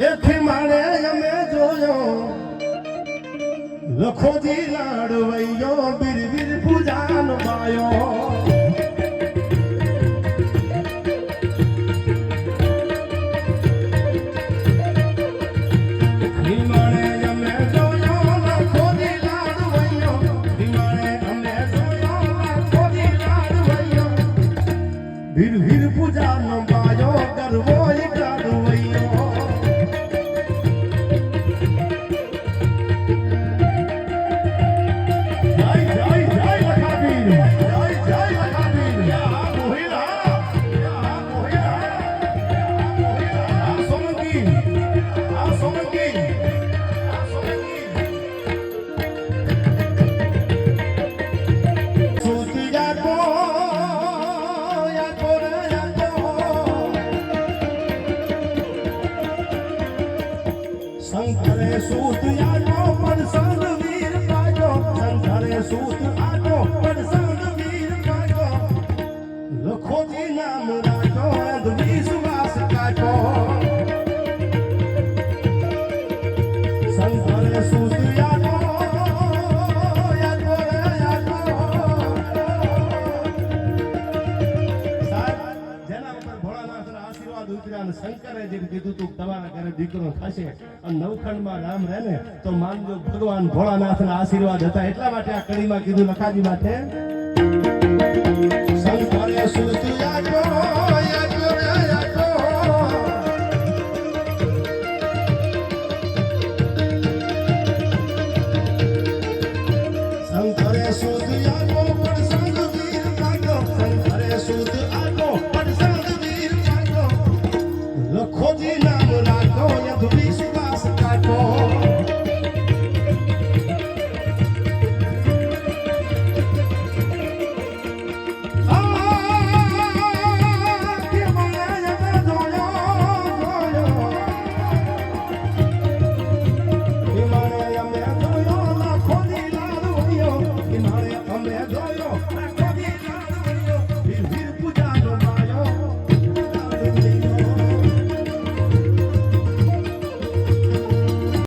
એથી માણે અમે જોયો. લખોજી લાડવૈયો બીર બીર પૂજાનો માયો. ભીમાણે અમે જોયો. શંકરે સૂત આટો પણ સંત વીર પાજો શંકરે સૂત આટો પણ સંત વીર પાજો લખોજી નામ રાજો અંધ વિશ્વાસ કાઢો. શંકરે જેમ કીધું તું તમારા ઘરે દીકરો થશે, અને નવખંડમાં રામ રહે ને તો માનજો ભગવાન ભોળાનાથના આશીર્વાદ હતા. એટલા માટે આ કડીમાં કીધું લખાજી માટે go.